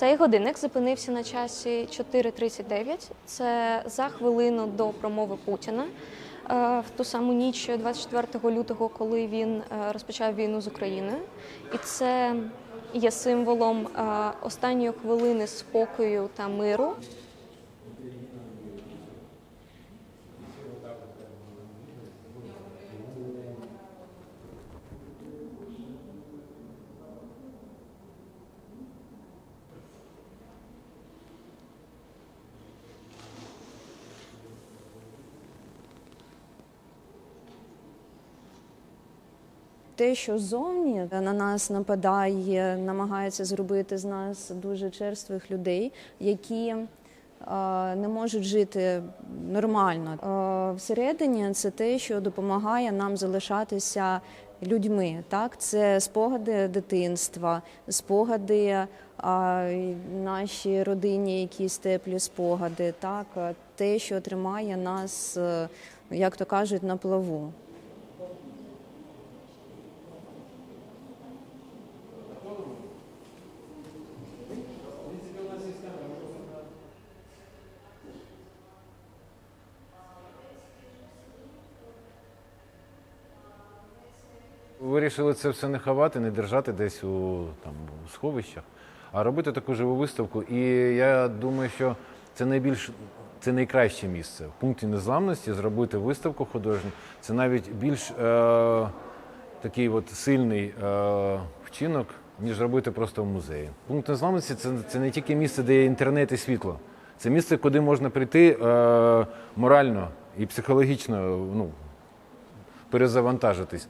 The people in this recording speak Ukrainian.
Цей годинник зупинився на часі 4.39. Це за хвилину до промови Путіна. е, В ту саму ніч 24 лютого, коли він е, розпочав війну з Україною, і це є символом е, останньої хвилини спокою та миру. Те, що ззовні на нас нападає, намагається зробити з нас дуже черствих людей, які е, не можуть жити нормально. Е, Всередині це те, що допомагає нам залишатися людьми. Так, це спогади дитинства, спогади е, наші родині, якісь теплі спогади. Так, е, те, що тримає нас, е, як то кажуть, на плаву. Вирішили це все не ховати, не держати десь у там у сховищах, а робити таку живу виставку. І я думаю, що це найбільш це найкраще місце в пункті незламності зробити виставку художню. Це навіть більш е, такий от сильний е, вчинок, ніж робити просто в музеї. Пункт незламності це, це не тільки місце, де є інтернет і світло. Це місце, куди можна прийти е, морально і психологічно ну, перезавантажитись.